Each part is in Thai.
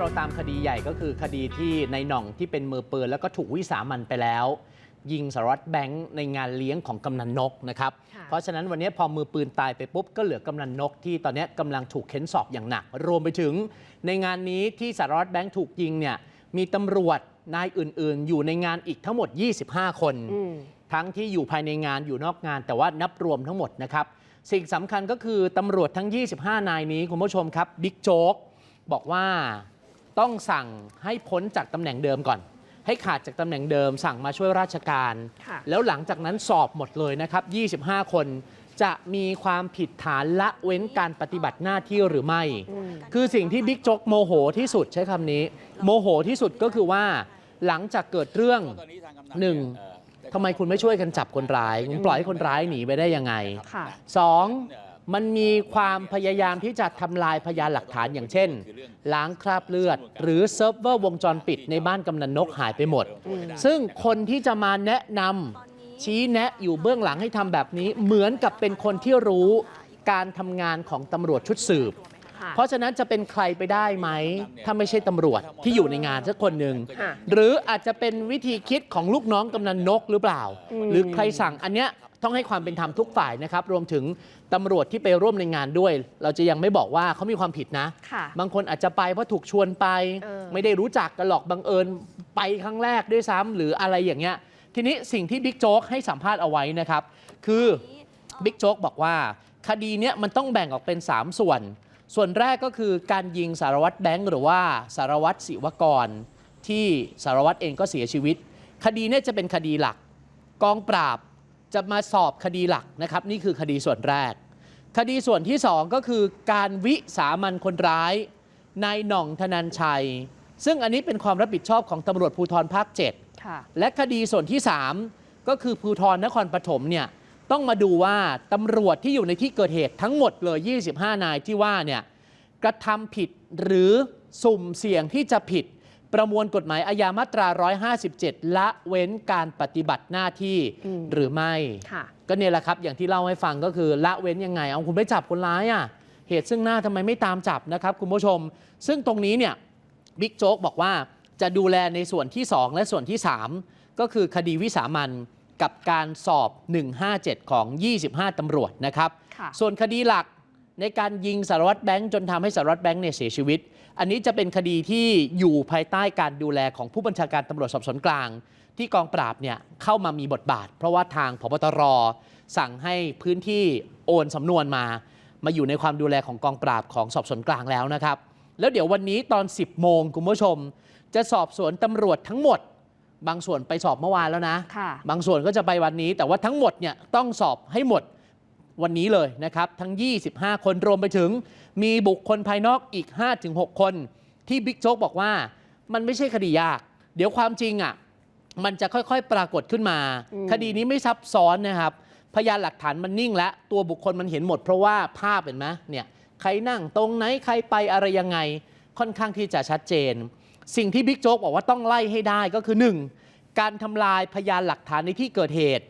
เราตามคดีใหญ่ก็คือคดีที่ในหน่องที่เป็นมือปืนแล้วก็ถูกวิสามันไปแล้ว ยิงสารวัตรแบงค์ในงานเลี้ยงของกำนันนกนะครับค่ะเพราะฉะนั้นวันนี้พอมือปืนตายไปปุ๊บ ก็เหลือกำนันนกที่ตอนนี้กำลังถูกเค้นสอบอย่างหนัก รวมไปถึงในงานนี้ที่สารวัตรแบงค์ถูกยิงเนี่ยมีตำรวจนายอื่น ๆ อยู่ในงานอีกทั้งหมด 25 คนอืมทั้งที่อยู่ภายในงานอยู่นอกงาน แต่ว่านับรวมทั้งหมดนะครับสิ่งสำคัญก็คือตำรวจทั้ง 25 นายนี้คุณผู้ชมครับบิ๊กโจ๊กบอกว่า ต้องสั่งให้พ้นจากตำแหน่งเดิมก่อน ให้ขาดจากตำแหน่งเดิม สั่งมาช่วยราชการค่ะแล้วหลังจากนั้นสอบหมดเลยนะครับ 25 คนจะมีความผิดฐานละเว้นการปฏิบัติหน้าที่หรือไม่อืมคือสิ่งที่บิ๊กโจ๊กโมโหที่สุดใช้คำนี้ โมโหที่สุดก็คือว่า หลังจากเกิดเรื่องหนึ่งทำไมคุณไม่ช่วยกันจับคนร้าย คุณปล่อยให้คนร้ายหนีไปได้ยังไงค่ะสอง มันมีความพยายามที่จะทำลายพยานหลักฐานอย่างเช่น ล้างคราบเลือด หรือเซิร์ฟเวอร์วงจรปิดในบ้านกำนันนกหายไปหมดอืมซึ่งคนที่จะมาแนะนำชี้แนะอยู่เบื้องหลังให้ทำแบบนี้ เหมือนกับเป็นคนที่รู้การทำงานของตำรวจชุดสืบค่ะเพราะฉะนั้นจะเป็นใครไปได้ไหม ถ้าไม่ใช่ตำรวจที่อยู่ในงานสักคนหนึ่งค่ะหรืออาจจะเป็นวิธีคิดของลูกน้องกำนันนกหรือเปล่าอืมหรือใครสั่งอันเนี้ย ต้องให้ความเป็นธรรมทุกฝ่ายนะครับ รวมถึงตำรวจที่ไปร่วมในงานด้วย เราจะยังไม่บอกว่าเขามีความผิดนะ ค่ะบางคนอาจจะไปเพราะถูกชวนไป เออ ไม่ได้รู้จักกันหรอกบังเอิญไปครั้งแรกด้วยซ้ำหรืออะไรอย่างเงี้ย ทีนี้สิ่งที่บิ๊กโจ๊กให้สัมภาษณ์เอาไว้นะครับ คือบิ๊กโจ๊กบอกว่า คดีเนี้ยมันต้องแบ่งออกเป็น 3 ส่วน ส่วนแรกก็คือการยิงสารวัตรแบงค์หรือว่าสารวัตรศิวกร ที่สารวัตรเองก็เสียชีวิต คดีเนี้ยจะเป็นคดีหลัก กองปราบ จะมาสอบคดีหลักนะครับ นี่คือคดีส่วนแรก คดีส่วนที่ 2 ก็คือการวิสามันคนร้ายนายหน่องธนันชัย ซึ่งอันนี้เป็นความรับผิดชอบของตำรวจภูธรภาค7ค่ะและคดีส่วนที่ 3 ก็คือภูธรนครปฐมเนี่ยต้องมาดูว่าตำรวจที่อยู่ในที่เกิดเหตุทั้งหมดเลย 25 นายที่ว่าเนี่ยกระทำผิดหรือสุ่มเสี่ยงที่จะผิด ประมวลกฎหมายอาญามาตรา 157 ละเว้นการปฏิบัติหน้าที่อืมหรือไม่ค่ะก็เนี่ยแหละครับอย่างที่เล่าให้ฟังก็คือละเว้นยังไง เอาคุณไม่จับคนร้ายอะเหตุซึ่งหน้าทำไมไม่ตามจับนะครับคุณผู้ชม ซึ่งตรงนี้เนี่ยบิ๊กโจ๊กบอกว่าจะดูแลในส่วนที่ 2 และส่วนที่ 3 ก็คือคดีวิสามันกับการสอบ 157 ของ 25 ตำรวจนะครับค่ะส่วนคดีหลัก ในการยิงสารวัตรแบงค์จนทำให้สารวัตรแบงค์เนี่ยเสียชีวิต อันนี้จะเป็นคดีที่อยู่ภายใต้การดูแลของผู้บัญชาการตำรวจสอบสวนกลาง ที่กองปราบเนี่ยเข้ามามีบทบาท เพราะว่าทางพบตรสั่งให้พื้นที่โอนสำนวนมา มาอยู่ในความดูแลของกองปราบของสอบสวนกลางแล้วนะครับ แล้วเดี๋ยววันนี้ตอน 10 โมงคุณผู้ชม จะสอบสวนตำรวจทั้งหมด บางส่วนไปสอบเมื่อวานแล้วนะค่ะบางส่วนก็จะไปวันนี้ แต่ว่าทั้งหมดเนี่ยต้องสอบให้หมด วันนี้เลยนะครับทั้ง 25 คนรวมไปถึง มีบุคคลภายนอกอีก 5-6 คน ที่บิ๊กโจ๊กบอกว่า มันไม่ใช่คดียาก เดี๋ยวความจริงอะมันจะค่อยๆ ปรากฏขึ้นมาอืมคดีนี้ไม่ซับซ้อนนะครับ พยานหลักฐานมันนิ่งแล้วตัวบุคคลมันเห็นหมด เพราะว่าภาพเห็นไหมเนี่ยใครนั่งตรงไหนใครไปอะไรยังไง ค่อนข้างที่จะชัดเจน สิ่งที่บิ๊กโจ๊กบอกว่าต้องไล่ให้ได้ก็คือ 1. การทำลายพยานหลักฐานในที่เกิดเหตุ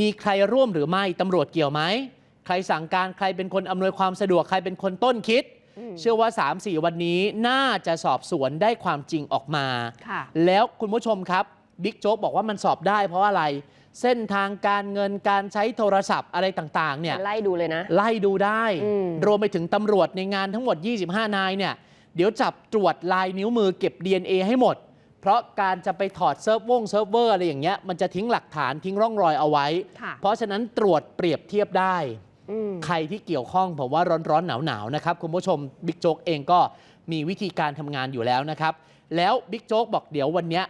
มีใครร่วมหรือไม่ตำรวจเกี่ยวไหม ใครสั่งการใครเป็นคนอำนวยความสะดวกใครเป็นคนต้นคิดอืมเชื่อว่า 3-4 วันนี้น่าจะสอบสวนได้ความจริงออกมา ค่ะ แล้วคุณผู้ชมครับบิ๊กโจ๊กบอกว่ามันสอบได้เพราะอะไร เส้นทางการเงินการใช้โทรศัพท์อะไรต่างๆเนี่ย ไล่ดูเลยนะ ไล่ดูได้ อืม รวมไปถึงตำรวจในงานทั้งหมด 25 นายเนี่ย เดี๋ยวจับตรวจลายนิ้วมือเก็บ DNA ให้หมด เพราะการจะไปถอดเซิร์ฟวงเซิร์ฟเวอร์อะไรอย่างเงี้ยมันจะทิ้งหลักฐานทิ้งร่องรอยเอาไว้ ค่ะ เพราะฉะนั้นตรวจเปรียบเทียบได้อืม ใครที่เกี่ยวข้องผมว่าร้อนๆหนาวๆนะครับคุณผู้ชมบิ๊กโจ๊กเองก็มีวิธีการทำงานอยู่แล้วนะครับ แล้วบิ๊กโจ๊กบอกเดี๋ยววันเนี้ย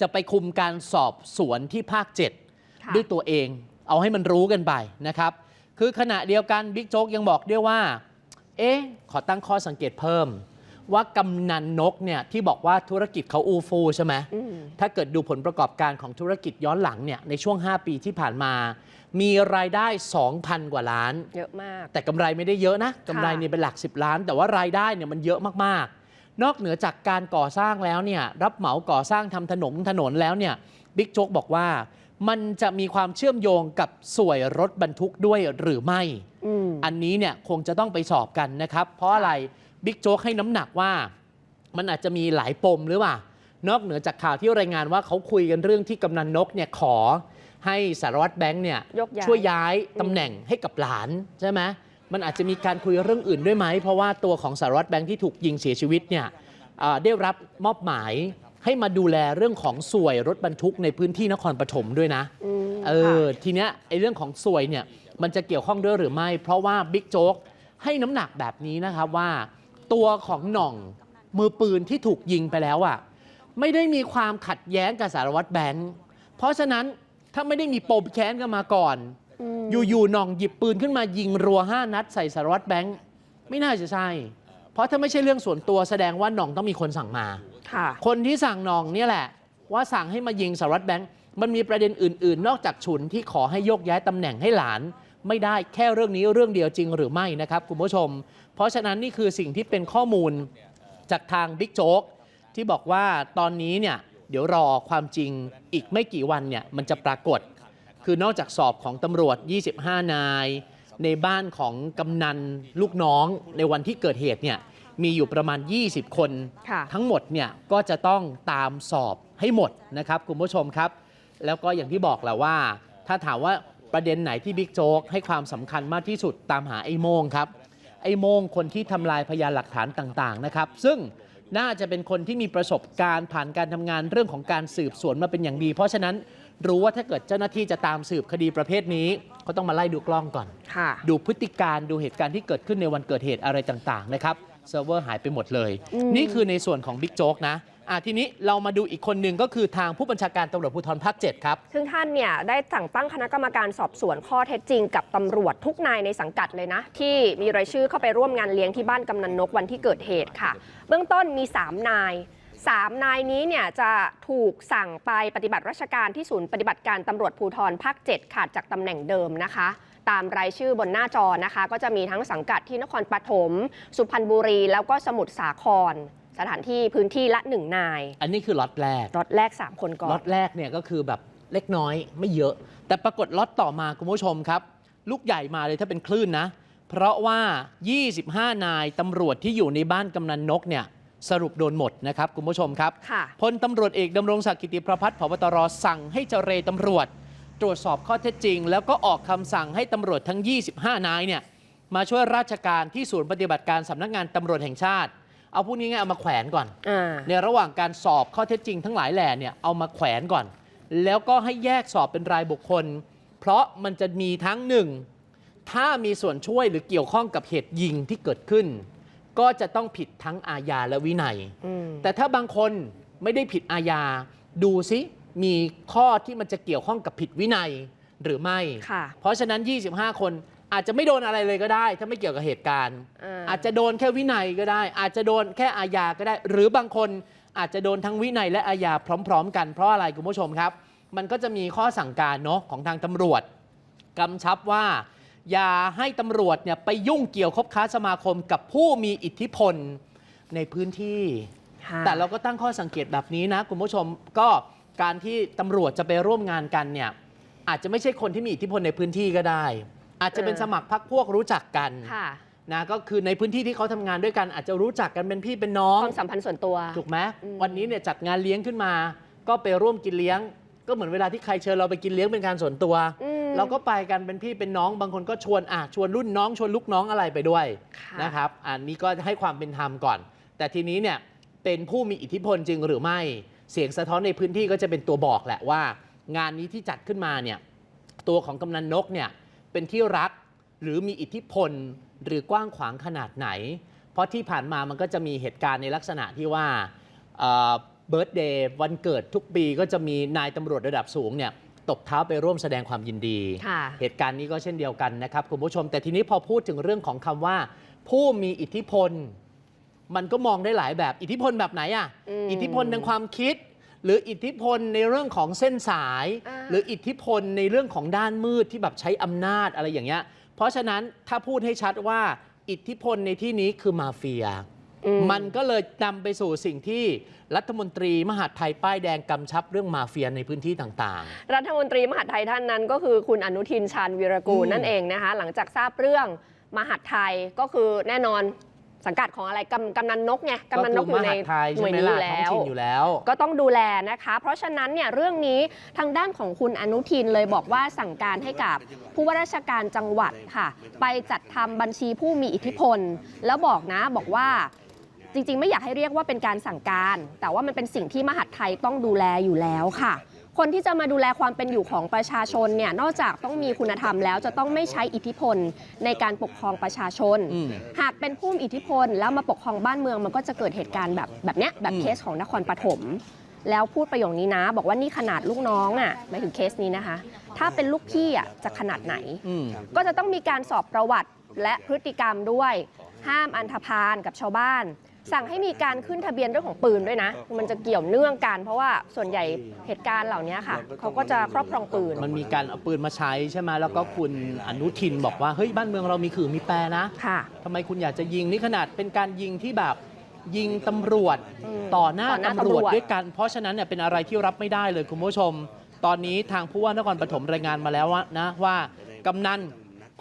จะไปคุมการสอบสวนที่ภาค7ค่ะด้วยตัวเอง เอาให้มันรู้กันไปนะครับ คือขณะเดียวกันบิ๊กโจ๊กยังบอกด้วยว่า เอ๊ะ ขอตั้งข้อสังเกตเพิ่ม ว่ากำนันนกเนี่ยที่บอกว่าธุรกิจเขาอูฟูใช่ไหมอืมถ้าเกิดดูผลประกอบการของธุรกิจย้อนหลังเนี่ยในช่วง 5 ปีที่ผ่านมา มีรายได้ 2,000 กว่าล้าน เยอะมาก แต่กำไรไม่ได้เยอะนะกำไรเนี่ยเป็นหลัก 10 ล้าน แต่ว่ารายได้เนี่ยมันเยอะมากๆ นอกเหนือจากการก่อสร้างแล้วเนี่ยรับเหมาก่อสร้างทำถนนถนนแล้วเนี่ยบิ๊กโจ๊กบอกว่ามันจะมีความเชื่อมโยงกับสวยรถบรรทุกด้วยหรือไม่อืมอันนี้เนี่ยคงจะต้องไปสอบกันนะครับ เพราะอะไรบิ๊กโจ๊กให้น้ำหนักว่า มันอาจจะมีหลายปมหรือเปล่านอกเหนือจากข่าวที่รายงานว่าเขาคุยกันเรื่องที่กำนันนกเนี่ยขอ ให้สารวัตรแบงค์เนี่ยยกย้ายช่วยย้ายตำแหน่งให้กับหลานใช่ไหมมันอาจจะมีการคุยเรื่องอื่นด้วยไหม เพราะว่าตัวของสารวัตรแบงค์ที่ถูกยิงเสียชีวิตเนี่ยเอ่อได้รับมอบหมายให้มาดูแลเรื่องของสวยรถบรรทุกในพื้นที่นครปฐมด้วยนะอืมเออทีเนี้ยไอ้เรื่องของสวยเนี่ยมันจะเกี่ยวข้องด้วยหรือไม่ เพราะว่าบิ๊กโจ๊กให้น้ำหนักแบบนี้นะครับว่า ตัวของหน่องมือปืนที่ถูกยิงไปแล้วอะไม่ได้มีความขัดแย้งกับสารวัตรแบงค์เพราะฉะนั้น ถ้าไม่ได้มีปมแค้นกันมาก่อนอืมอยู่ๆหน่องหยิบปืนขึ้นมายิงรัวห้านัดใส่สารวัตรแบงค์ไม่น่าจะใช่ เพราะถ้าไม่ใช่เรื่องส่วนตัวแสดงว่าหน่องต้องมีคนสั่งมา ค่ะ คนที่สั่งหนองเนี่ยแหละ ว่าสั่งให้มายิงสารวัตรแบงค์มันมีประเด็นอื่น ๆ นอกจากฉุนที่ขอให้โยกย้ายตำแหน่งให้หลาน ไม่ได้แค่เรื่องนี้เรื่องเดียวจริงหรือไม่นะครับคุณผู้ชม เพราะฉะนั้นนี่คือสิ่งที่เป็นข้อมูลจากทางบิ๊กโจ๊กที่บอกว่าตอนนี้เนี่ย เดี๋ยวรอความจริงอีกไม่กี่วันเนี่ยมันจะปรากฏ คือนอกจากสอบของตำรวจ 25 นาย ในบ้านของกำนันลูกน้องในวันที่เกิดเหตุเนี่ยมีอยู่ประมาณ 20 คนค่ะทั้งหมดเนี่ยก็จะต้องตามสอบให้หมดนะครับคุณผู้ชมครับ แล้วก็อย่างที่บอกแหละว่า ถ้าถามว่าประเด็นไหนที่บิ๊กโจ๊กให้ความสำคัญมากที่สุดตามหาไอ้โมงครับ ไอ้โมงคนที่ทำลายพยานหลักฐานต่างๆนะครับ ซึ่ง น่าจะเป็นคนที่มีประสบการณ์ผ่านการทำงานเรื่องของการสืบสวนมาเป็นอย่างดี เพราะฉะนั้นรู้ว่าถ้าเกิดเจ้าหน้าที่จะตามสืบคดีประเภทนี้ ก็ต้องมาไล่ดูกล้องก่อนค่ะดูพฤติการดูเหตุการณ์ที่เกิดขึ้นในวันเกิดเหตุอะไรต่างๆนะครับเซิร์ฟเวอร์หายไปหมดเลยอืมนี่คือในส่วนของบิ๊กโจ๊กนะ อะทีนี้เรามาดูอีกคนหนึ่งก็คือทางผู้บัญชาการตำรวจภูธรภาค7ครับ ซึ่งท่านเนี่ยได้สั่งตั้งคณะกรรมการสอบสวนข้อเท็จจริงกับตำรวจทุกนายในสังกัดเลยนะ ที่มีรายชื่อเข้าไปร่วมงานเลี้ยงที่บ้านกำนันนกวันที่เกิดเหตุค่ะ เบื้องต้นมี 3 นาย 3 นายนี้เนี่ยจะถูกสั่งไปปฏิบัติราชการที่ศูนย์ปฏิบัติการตำรวจภูธรภาค7ขาดจากตำแหน่งเดิมนะคะ ตามรายชื่อบนหน้าจอนะคะ ก็จะมีทั้งสังกัดที่นครปฐมสุพรรณบุรีแล้วก็สมุทรสาคร สถานที่พื้นที่ละหนึ่งนาย อันนี้คือล็อตแรกรถแรก 3 คนก่อล็อนตแรกเนี่ยก็คือแบบเล็กน้อยไม่เยอะ แต่ปรากฏล็อตต่อมาคุณผู้ชมครับ ลูกใหญ่มาเลยถ้าเป็นคลื่นนะ เพราะว่า 25 นายตำรวจที่อยู่ในบ้านกำนันนกเนี่ยสรุปโดนหมดนะครับคุณผู้ชมครับค่ะพลตำรวจเอกดำรงศักดิ์กิติประพัฒน์ผบตรสั่งให้เจรตำรวจ ตรวจสอบข้อเท็จจริง แล้วก็ออกคำสั่งให้ตำรวจทั้ง 25 นายเนี่ยมาช่วยราชการที่ศูนย์ปฏิบัติการสำนักงานตำรวจแห่งชาติ เอาพูดง่ายๆเอามาแขวนก่อนอ่า ในระหว่างการสอบข้อเท็จจริงทั้งหลายแหล่เนี่ยเอามาแขวนก่อน แล้วก็ให้แยกสอบเป็นรายบุคคล เพราะมันจะมีทั้งหนึ่ง ถ้ามีส่วนช่วยหรือเกี่ยวข้องกับเหตุยิงที่เกิดขึ้น ก็จะต้องผิดทั้งอาญาและวินัย อืม แต่ถ้าบางคนไม่ได้ผิดอาญาดูซิมีข้อที่มันจะเกี่ยวข้องกับผิดวินัยหรือไม่ ค่ะ เพราะฉะนั้น 25 คน อาจจะไม่โดนอะไรเลยก็ได้ ถ้าไม่เกี่ยวกับเหตุการณ์ อ่า อาจจะโดนแค่วินัยก็ได้ อาจจะโดนแค่อาญาก็ได้ หรือบางคนอาจจะโดนทั้งวินัยและอาญาพร้อม ๆ กันเพราะอะไรคุณผู้ชมครับ มันก็จะมีข้อสั่งการเนาะของทางตำรวจ กำชับว่า อย่าให้ตำรวจเนี่ยไปยุ่งเกี่ยวคบค้าสมาคมกับผู้มีอิทธิพลในพื้นที่ ค่ะ แต่เราก็ตั้งข้อสังเกตแบบนี้นะ คุณผู้ชมก็การที่ตำรวจจะไปร่วมงานกันเนี่ยอาจจะไม่ใช่คนที่มีอิทธิพลในพื้นที่ก็ได้ อาจจะเป็นเออสมัครพรรคพวกรู้จักกันค่ะนะก็คือในพื้นที่ที่เขาทำงานด้วยกันอาจจะรู้จักกันเป็นพี่เป็นน้องความสัมพันธ์ส่วนตัวถูกไหมอืมวันนี้เนี่ยจัดงานเลี้ยงขึ้นมา ก็ไปร่วมกินเลี้ยง ก็เหมือนเวลาที่ใครเชิญเราไปกินเลี้ยงเป็นการส่วนตัวอืมเราก็ไปกันเป็นพี่เป็นน้อง บางคนก็ชวนอะชวนรุ่นน้องชวนลูกน้องอะไรไปด้วยค่ะนะครับ อันนี้ก็ให้ความเป็นธรรมก่อน แต่ทีนี้เนี่ยเป็นผู้มีอิทธิพลจริงหรือไม่ เสียงสะท้อนในพื้นที่ก็จะเป็นตัวบอกแหละว่า งานนี้ที่จัดขึ้นมาเนี่ยตัวของกำนันนกเนี่ย เป็นที่รัก หรือมีอิทธิพลหรือกว้างขวางขนาดไหน เพราะที่ผ่านมามันก็จะมีเหตุการณ์ในลักษณะที่ว่าเบิร์ตเดย์วันเกิดทุกปีก็จะมีนายตำรวจระดับสูงเนี่ยตบเท้าไปร่วมแสดงความยินดีค่ะเหตุการณ์นี้ก็เช่นเดียวกันนะครับคุณผู้ชม แต่ทีนี้พอพูดถึงเรื่องของคำว่า ผู้มีอิทธิพล มันก็มองได้หลายแบบ อิทธิพลแบบไหนอะอืมอิทธิพลทางความคิด หรืออิทธิพลในเรื่องของเส้นสาย อ่า หรืออิทธิพลในเรื่องของด้านมืดที่แบบใช้อำนาจอะไรอย่างเงี้ย เพราะฉะนั้นถ้าพูดให้ชัดว่าอิทธิพลในที่นี้คือมาเฟีย อืมันก็เลยนำไปสู่สิ่งที่รัฐมนตรีมหาดไทยป้ายแดงกำชับเรื่องมาเฟียในพื้นที่ต่างๆรัฐมนตรีมหาดไทยท่านนั้นก็คือคุณอนุทินชาญวีรกูลอืมนั่นเองนะคะ หลังจากทราบเรื่องมหาดไทยก็คือแน่นอน สังกัดของอะไรกำกำนันนกไงกำนันนกอยู่ในก็คืมหาดไทยหน่ใช่วยไหมนี้อล่ะยู่ท้องแล้วถิ่นอยู่แล้ว ก็ต้องดูแลนะคะ เพราะฉะนั้นเนี่ยเรื่องนี้ทางด้านของคุณอนุทินเลยบอกว่าสั่งการให้กับผู้ว่าราชการจังหวัดค่ะ ไปจัดทำบัญชีผู้มีอิทธิพล แล้วบอกนะบอกว่าจริงๆ ไม่อยากให้เรียกว่าเป็นการสั่งการ แต่ว่ามันเป็นสิ่งที่มหาดไทยต้องดูแลอยู่แล้วค่ะ คนที่จะมาดูแลความเป็นอยู่ของประชาชนเนี่ยนอกจากต้องมีคุณธรรมแล้วจะต้องไม่ใช้อิทธิพลในการปกครองประชาชนอืมหากเป็นผู้มีอิทธิพลแล้วมาปกครองบ้านเมืองมันก็จะเกิดเหตุการณ์แบบแบบเนี้ยแบบอืมเคสของนครปฐมแล้วพูดประโยคนี้นะ บอกว่านี่ขนาดลูกน้องอะหมายถึงเคสนี้นะคะ ถ้าเป็นลูกพี่อะจะขนาดไหนอืมก็จะต้องมีการสอบประวัติและพฤติกรรมด้วย ห้ามอันธพาลกับชาวบ้าน สั่งให้มีการขึ้นทะเบียนเรื่องของปืนด้วยนะ มันจะเกี่ยวเนื่องกัน เพราะว่าส่วนใหญ่เหตุการณ์เหล่านี้ค่ะ เขาก็จะครอบครองปืน มันมีการเอาปืนมาใช้ใช่ไหมแล้วก็คุณอนุทินบอกว่าเฮ้ยบ้านเมืองเรามีขื่อมีแปรนะค่ะทำไมคุณอยากจะยิงนี่ขนาดเป็นการยิงที่แบบยิงตำรวจอืมต่อหน้าต่อหน้าตำรวจตำรวจด้วยกัน เพราะฉะนั้นเนี่ยเป็นอะไรที่รับไม่ได้เลยคุณผู้ชม ตอนนี้ทางผู้ว่านครปฐมรายงานมาแล้วว่านะว่ากำนัน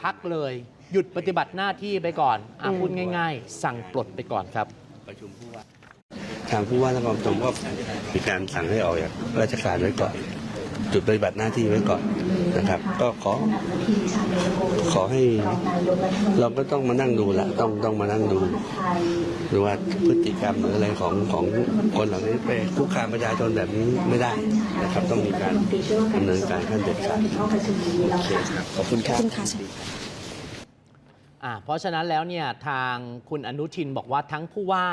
พักเลย หยุดปฏิบัติหน้าที่ไปก่อนอะพูดง่าย ๆ สั่งปลดไปก่อนครับ ประชุมผู้ว่าทางผู้ว่านครปฐมก็มีการสั่งให้ออกจากราชการไว้ก่อนจุดปฏิบัติหน้าที่ไว้ก่อนนะครับ ก็ขอ ขอให้ เราก็ต้องมานั่งดูแหละต้องต้องมานั่งดูหรือว่าพฤติกรรมหรืออะไรของของคนเหล่านี้ไปคุกคามประชาชนแบบนี้ไม่ได้นะครับ ต้องมีการดำเนินการขั้นเด็ดขาดโอเคครับขอบคุณครับ อ่าเพราะฉะนั้นแล้วเนี่ยทางคุณอนุทินบอกว่าทั้งผู้ว่า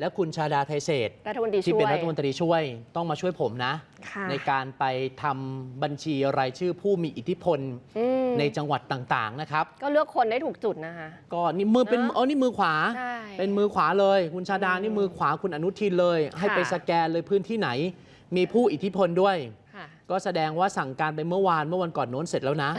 และคุณชาดาไทยเศรษฐ์รัฐมนตรีที่ช่วเป็นย รัฐมนตรีช่วยต้องมาช่วยผมนะ ค่ะ ในการไปทำบัญชีรายชื่อผู้มีอิทธิพลอืมในจังหวัดต่างๆนะครับ ก็เลือกคนได้ถูกจุดนะคะ ก็นี่มือเป็นเนอะเออนี่มือขวา ใช่เป็นมือขวาเลย คุณชาดาอืมนี่มือขวาคุณอนุทินเลย ให้ไปค่ะสแกนเลยพื้นที่ไหน มีผู้อิทธิพลด้วย ค่ะ ก็แสดงว่าสั่งการไปเมื่อวานเมื่อวันก่อนโน้นเสร็จแล้วนะ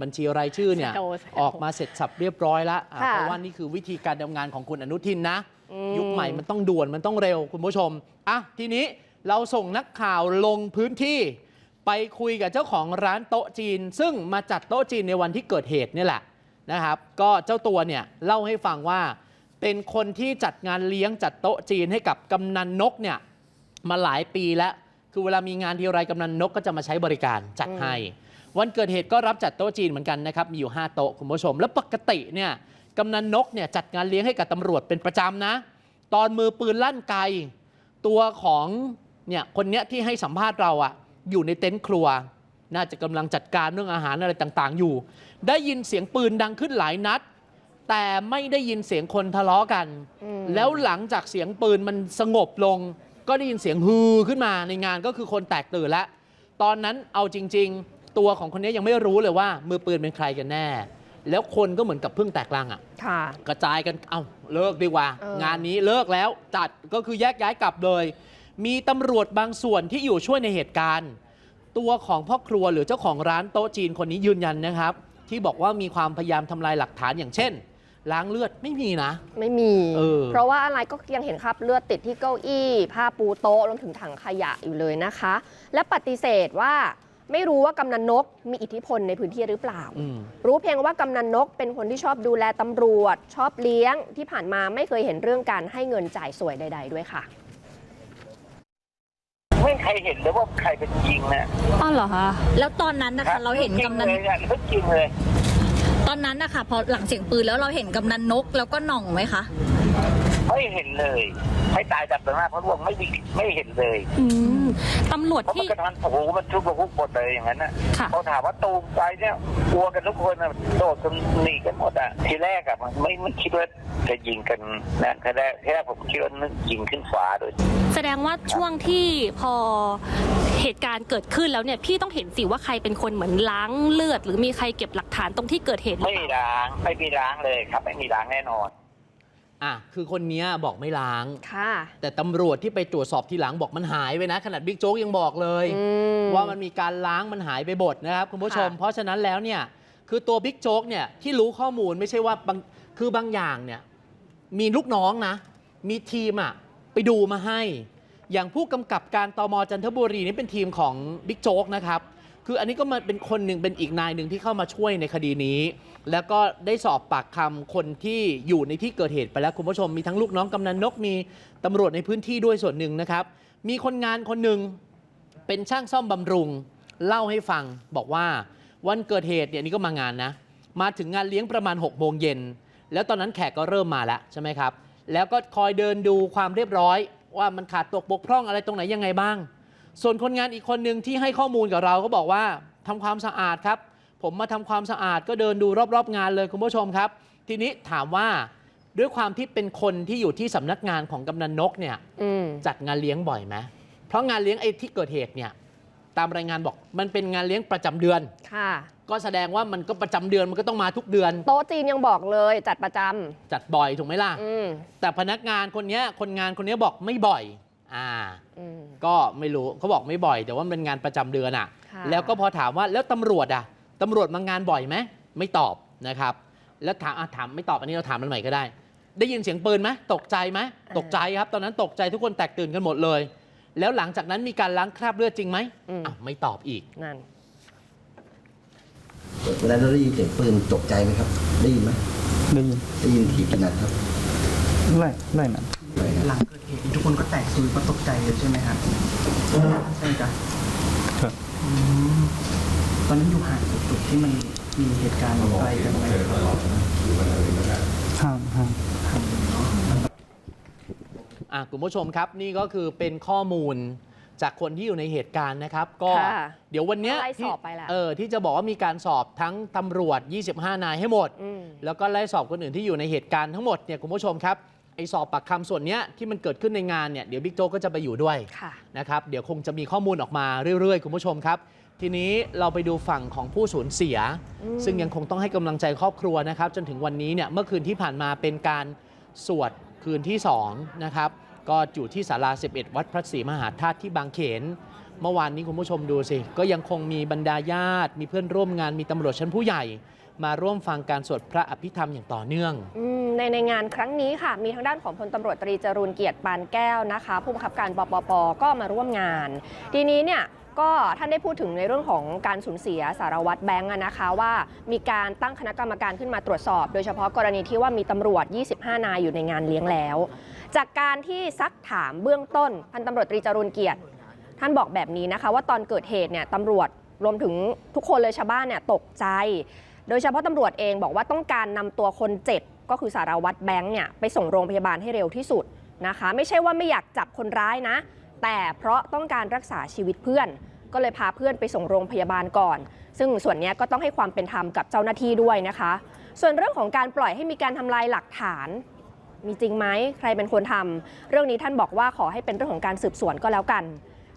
บัญชีรายชื่อเนี่ยแซวแซวออกมาเสร็จสับเรียบร้อยแล้วอะค่ะเพราะว่านี่คือวิธีการทำงานของคุณอนุทินนะอืมยุคใหม่มันต้องด่วนมันต้องเร็วคุณผู้ชมอะทีนี้เราส่งนักข่าวลงพื้นที่ ไปคุยกับเจ้าของร้านโต๊ะจีน ซึ่งมาจัดโต๊ะจีนในวันที่เกิดเหตุนี่แหละนะครับ ก็เจ้าตัวเนี่ยเล่าให้ฟังว่า เป็นคนที่จัดงานเลี้ยงจัดโต๊ะจีนให้กับกำนันนกเนี่ยมาหลายปีแล้ว คือเวลามีงานทีไรกำนันนกก็จะมาใช้บริการจัดให้ วันเกิดเหตุก็รับจัดโต๊ะจีนเหมือนกันนะครับ มีอยู่ 5 โต๊ะคุณผู้ชม แล้วปกติเนี่ยกำนันนกเนี่ยจัดงานเลี้ยงให้กับตำรวจเป็นประจำนะ ตอนมือปืนลั่นไกตัวของเนี่ยคนเนี้ยที่ให้สัมภาษณ์เราอะอยู่ในเต็นท์ครัว น่าจะกำลังจัดการเรื่องอาหารอะไรต่างๆ อยู่ ได้ยินเสียงปืนดังขึ้นหลายนัด แต่ไม่ได้ยินเสียงคนทะเลาะกันอืมแล้วหลังจากเสียงปืนมันสงบลง ก็ได้ยินเสียงฮือขึ้นมาในงานก็คือคนแตกตื่นแล้ว ตอนนั้นเอาจริง ๆ ตัวของคนนี้ยังไม่รู้เลยว่า มือปืนเป็นใครกันแน่ แล้วคนก็เหมือนกับเพิ่งแตกลังอะค่ะ กระจายกันเอาเลิกดีกว่าเอองานนี้เลิกแล้วจัดก็คือแยกย้ายกลับเลย มีตำรวจบางส่วนที่อยู่ช่วยในเหตุการณ์ ตัวของพ่อครัวหรือเจ้าของร้านโต๊ะจีนคนนี้ยืนยันนะครับ ที่บอกว่ามีความพยายามทำลายหลักฐานอย่างเช่น ล้างเลือดไม่มีนะ ไม่มี เออ เพราะว่าอะไรก็ยังเห็นคราบเลือดติดที่เก้าอี้ ผ้าปูโต๊ะรวมถึงถังขยะอยู่เลยนะคะ และปฏิเสธว่าไม่รู้ว่ากำนันนกมีอิทธิพลในพื้นที่หรือเปล่า อืม รู้เพียงว่ากำนันนกเป็นคนที่ชอบดูแลตำรวจ ชอบเลี้ยงที่ผ่านมาไม่เคยเห็นเรื่องการให้เงินจ่ายสวยใด ๆ ด้วยค่ะ ไม่มีใครเห็นเลยว่าใครเป็นยิงนะอ๋อเหรอคะ แล้วตอนนั้นนะคะ เราเห็นกำนันจริงเลยอะเรื่องจริงเลยต อนนั้นนะคะพอหลังเสียงปืนแล้วเราเห็นกำนันนกแล้วก็หน่องไหมคะ ไม่เห็นเลย ให้ตายจากต่อหน้าพระร่วงไม่มีไม่เห็นเลยอืมตำรวจเพราะมันที่กระทันโอ้โหมันชุบกระพุกหมดเลยอย่างนั้นนะค่ะ พอถามว่าตูมไปเนี่ยกลัวกันทุกคนนะโดดจนหนีกันหมดอะทีแรกอะมันไม่ไม่คิดว่าจะยิงกันนะทีแรกทีแรกผมคิดว่านึกยิงขึ้นฟ้าโดย แสดงว่าช่วงที่พอเหตุการณ์เกิดขึ้นแล้วเนี่ยพี่ต้องเห็นสิว่าใครเป็นคนเหมือนล้างเลือด หรือมีใครเก็บหลักฐานตรงที่เกิดเหตุหรือไม่เปมีล่า ล้างไม่มีล้างเลยครับ ไม่มีล้างแน่นอน อะคือคนเนี้ยบอกไม่ล้าง ค่ะ แต่ตำรวจที่ไปตรวจสอบทีหลังบอกมันหายไปนะ ขนาดบิ๊กโจ๊กยังบอกเลย อืม ว่ามันมีการล้างมันหายไปบดนะครับคุณผู้ชม ค่ะ เพราะฉะนั้นแล้วเนี่ยคือตัวบิ๊กโจ๊กเนี่ยที่รู้ข้อมูลไม่ใช่ว่าบางคือบางอย่างเนี่ยมีลูกน้องนะ มีทีมอะ ไปดูมาให้ อย่างผู้กำกับการตมจันทบุรีนี่เป็นทีมของบิ๊กโจ๊กนะครับ คืออันนี้ก็มาเป็นคนหนึ่งเป็นอีกนายหนึ่งที่เข้ามาช่วยในคดีนี้ แล้วก็ได้สอบปากคำคนที่อยู่ในที่เกิดเหตุไปแล้วคุณผู้ชมมีทั้งลูกน้องกำนันนกมีตำรวจในพื้นที่ด้วยส่วนหนึ่งนะครับ มีคนงานคนหนึ่งเป็นช่างซ่อมบำรุง เล่าให้ฟังบอกว่าวันเกิดเหตุเนี่ยนี่ก็มางานนะ มาถึงงานเลี้ยงประมาณ6กโมงเย็นแล้วตอนนั้นแขกก็เริ่มมาแล้วใช่ไหมครับ แล้วก็คอยเดินดูความเรียบร้อย ว่ามันขาดตกบกพร่องอะไรตรงไหนยังไงบ้าง ส่วนคนงานอีกคนหนึ่งที่ให้ข้อมูลกับเราก็บอกว่าทำความสะอาดครับ ผมมาทำความสะอาดก็เดินดูรอบๆ งานเลยคุณผู้ชมครับ ทีนี้ถามว่าด้วยความที่เป็นคนที่อยู่ที่สำนักงานของกำนันนกเนี่ยอืมจัดงานเลี้ยงบ่อยไหมเพราะงานเลี้ยงไอ้ที่เกิดเหตุเนี่ย ตามรายงานบอก มันเป็นงานเลี้ยงประจำเดือน ค่ะ ก็แสดงว่ามันก็ประจำเดือนมันก็ต้องมาทุกเดือน โต๊ะจีนยังบอกเลยจัดประจจัดบ่อยถูกไหมล่ะำอืมแต่พนักงานคนเนี้ยคนงานคนเนี้ยบอกไม่บ่อย อ่าอืมก็ไม่รู้เขาบอกไม่บ่อย แต่ว่ามันเป็นงานประจำเดือนอะค่ะ แล้วก็พอถามว่าแล้วตำรวจอะตำรวจมางานบ่อยไหมไม่ตอบนะครับ แล้วถามอะถามไม่ตอบอันนี้เราถามมันใหม่ก็ได้ ได้ยินเสียงปืนไหมตกใจไหมตกใจครับ ตอนนั้นตกใจทุกคนแตกตื่นกันหมดเลย แล้วหลังจากนั้นมีการล้างคราบเลือดจริงไหมอืมอะไม่ตอบอีก นั่น เวลาเราได้ยินเสียงปืนตกใจไหมครับ ได้ยินไหมได้ยินได้ยินกี่กี่นัดครับไล่ไล่นั้นหลังเกิดเหตุทุกคนก็แตกตื่นก็ตกใจเลยใช่ไหมครับใช่ไหมจ๊ะครับอืมตอนนั้นอยู่ห่างจากจุดที่มันมีเหตุการณ์ไกลกันไหม ห่างห่าง อะ คุณผู้ชมครับนี่ก็คือเป็นข้อมูลจากคนที่อยู่ในเหตุการณ์นะครับ ก็ค่ะเดี๋ยววันเนี้ยไล่ที่สอบไปแหละเออที่จะบอกว่ามีการสอบทั้งตำรวจ 25 นายให้หมด อืม แล้วก็ไล่สอบคนอื่นที่อยู่ในเหตุการณ์ทั้งหมดเนี่ยคุณผู้ชมครับไอ้สอบปากคำส่วนเนี้ยที่มันเกิดขึ้นในงานเนี่ยเดี๋ยวบิ๊กโจ๊กก็จะไปอยู่ด้วย ค่ะ นะครับเดี๋ยวคงจะมีข้อมูลออกมาเรื่อย ๆ คุณผู้ชมครับ ทีนี้เราไปดูฝั่งของผู้สูญเสีย อืม ซึ่งยังคงต้องให้กำลังใจครอบครัวนะครับ จนถึงวันนี้เนี่ยเมื่อคืนที่ผ่านมาเป็นการสวด คืนที่2นะครับก็อยู่ที่ศาลา 11 วัดพระศรีมหาธาตุที่บางเขน เมื่อวานนี้คุณผู้ชมดูสิ ก็ยังคงมีบรรดาญาติ มีเพื่อนร่วมงานมีตำรวจชั้นผู้ใหญ่ มาร่วมฟังการสวดพระอภิธรรมอย่างต่อเนื่องอในในงานครั้งนี้ค่ะ มีทางด้านของพลตำรวจตรีจรูนเกียรติปานแก้วนะคะ ผู้บังคับการปปปก็มาร่วมงาน ทีนี้เนี่ย ก็ท่านได้พูดถึงในเรื่องของการสูญเสียสารวัตรแบงค์นะคะว่ามีการตั้งคณะกรรมการขึ้นมาตรวจสอบ โดยเฉพาะกรณีที่ว่ามีตำรวจ 25 นายอยู่ในงานเลี้ยงแล้ว จากการที่ซักถามเบื้องต้นพันตำรวจตรีจรูนเกียรติ ท่านบอกแบบนี้นะคะ ว่าตอนเกิดเหตุเนี่ยตำรวจรวมถึงทุกคนเลยชาวบ้านเนี่ยตกใจ โดยเฉพาะตำรวจเองบอกว่าต้องการนำตัวคนเจ็บก็คือสารวัตรแบงค์เนี่ยไปส่งโรงพยาบาลให้เร็วที่สุดนะคะ ไม่ใช่ว่าไม่อยากจับคนร้ายนะ แต่เพราะต้องการรักษาชีวิตเพื่อน ก็เลยพาเพื่อนไปส่งโรงพยาบาลก่อน ซึ่งส่วนเนี้ยก็ต้องให้ความเป็นธรรมกับเจ้าหน้าที่ด้วยนะคะ ส่วนเรื่องของการปล่อยให้มีการทำลายหลักฐาน มีจริงไหมใครเป็นคนทำเรื่องนี้ท่านบอกว่าขอให้เป็นเรื่องของการสืบสวนก็แล้วกัน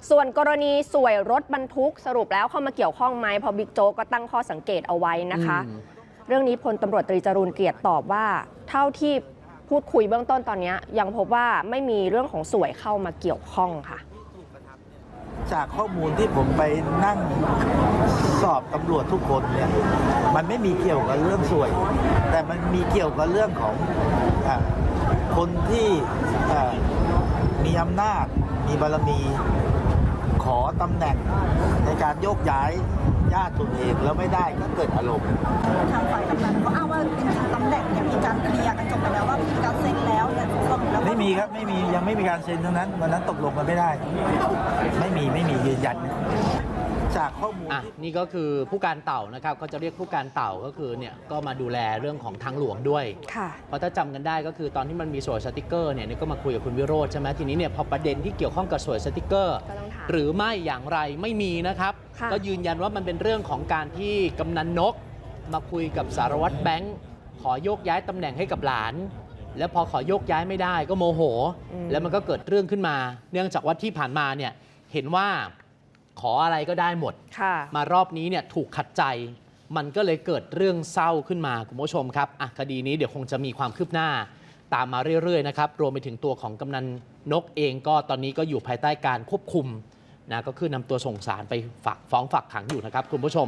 ส่วนกรณีสวยรถบรรทุกสรุปแล้วเข้ามาเกี่ยวข้องไหมเพอบิ๊กโจ๊กก็ตั้งข้อสังเกตเอาไว้นะคะอืมเรื่องนี้พลตำรวจตรีจรูนเกียรติตอบว่า เท่าที่ พูดคุยเบื้องต้นตอนเนี้ยยังพบว่าไม่มีเรื่องของสวยเข้ามาเกี่ยวข้องค่ะ จากข้อมูลที่ผมไปนั่งสอบตำรวจทุกคนเนี่ยมันไม่มีเกี่ยวกับเรื่องสวย แต่มันมีเกี่ยวกับเรื่องของอาคนที่อ่ามีอำนาจมีบารมีขอตำแหน่งในการโยกย้ายญาติตัวเองแล้วไม่ได้ก็เกิดอารมณ์ทางฝ่ายกำนันก็อ้างว่าจริงๆตำแหน่งเนี่ย มีการเคลียร์กันจบไปแล้วว่ามีการเซ็นแล้วเนี่ยสรุปแล้วว่าไม่มีครับไม่มียังไม่มีการเซ็นทั้งนั้นวันนั้นตกลงกันไม่ได้ ไม่มีไม่มียืนยันจากข้อมูลอะที่นี่ก็คือผู้การเต่านะครับก็จะเรียกผู้การเต่าก็คือเนี่ยก็มาดูแลเรื่องของทางหลวงด้วยค่ะเพราะถ้าจำกันได้ก็คือตอนที่มันมีสวยสติกเกอร์เนี่ยนี่ก็มาคุยกับคุณวิโรธใช่ไหมทีนี้เนี่ยพอประเด็นที่เกี่ยวข้องกับสวยสติกเกอร์ก็ต้องถามหรือไม่อย่างไรไม่มีนะครับค่ะก็ยืนยันว่ามันเป็นเรื่องของการที่กำนันนก มาคุยกับสารวัตรแบงค์ข อโยกย้ายตำแหน่งให้กับหลาน แล้วพอขอโยกย้ายไม่ได้ก็โมโหอืมแล้วมันก็เกิดเรื่องขึ้นมา เนื่องจากว่าที่ผ่านมาเนี่ยเห็นว่าขออะไรก็ได้หมดค่ะมารอบนี้เนี่ยถูกขัดใจ มันก็เลยเกิดเรื่องเศร้าขึ้นมาคุณผู้ชมครับอะคดีนี้เดี๋ยวคงจะมีความคืบหน้า ตามมาเรื่อยๆนะครับรวมไปถึงตัวของกำนันนกเองก็ตอนนี้ก็อยู่ภายใต้การควบคุมนะก็คือนำตัวส่งสารไปฝากฟ้องฝากขังอยู่นะครับคุณผู้ชม